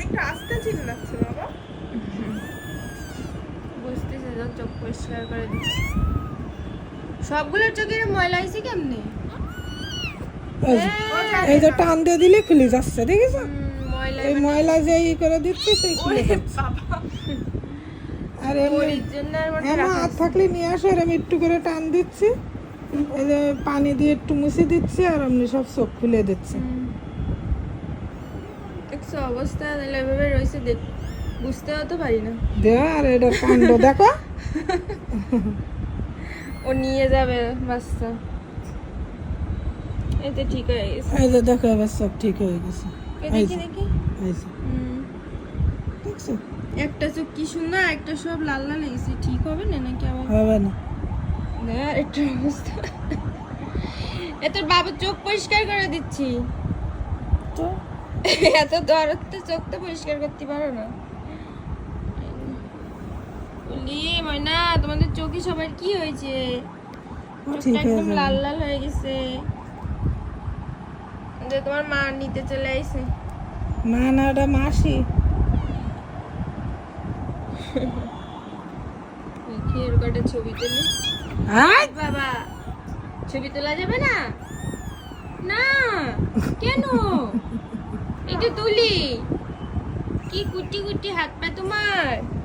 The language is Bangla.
একটু আস্তে বাবা। বুঝতেছে চোখ পরিষ্কার করে দিচ্ছি। সবগুলোর চোখে ময়লা হয়েছে কেমনে? এই যে, টান দিয়ে দিলে খুলে যাচ্ছে দেখিস? ময়লা এই ময়লা যে ই করে দিচ্ছে সেই খুলে যাচ্ছে। আর এমনি জন্য আমার হ্যাঁ হাত থাকলে নিয়ে আসো আর আমি একটু করে টান দিচ্ছি। এই যে পানি দিয়ে একটু মুছে দিচ্ছি আর এমনি সব চোখ খুলে দিচ্ছি। দেখছ অবস্থা তাহলে এভাবে রয়েছে দেখ বুঝতেও তো পারি না। দে আর এটা কাণ্ড দেখো। ও নিয়ে যাবে বাচ্চা এতে ঠিক হয়ে গেছে। এই যে দেখো এবার সব ঠিক হয়ে গেছে। দেখি দেখি? এই যে, হুম। দেখছ? একটা চোখ কি সুন্দর একটা সব লাল লাল লেগেছে ঠিক হবে না নাকি আবার? হবে না একটা অবস্থা। এ তোর বাবুর চোখ পরিষ্কার করে দিচ্ছি। তো? এত দরদ তো পরিষ্কার করতে পারো না। বলি ময়না তোমাদের চোখে সবার কি হয়েছে? চোখটা একদম লাল লাল হয়ে গেছে। যে তোমার মা নিতে চলে আইছে। মা না ওটা মাসি। ছবি তুলি। বাবা ছবি তোলা যাবে না? না কেন? তুলি। কি কুটি কুটি হাত পা তোমার?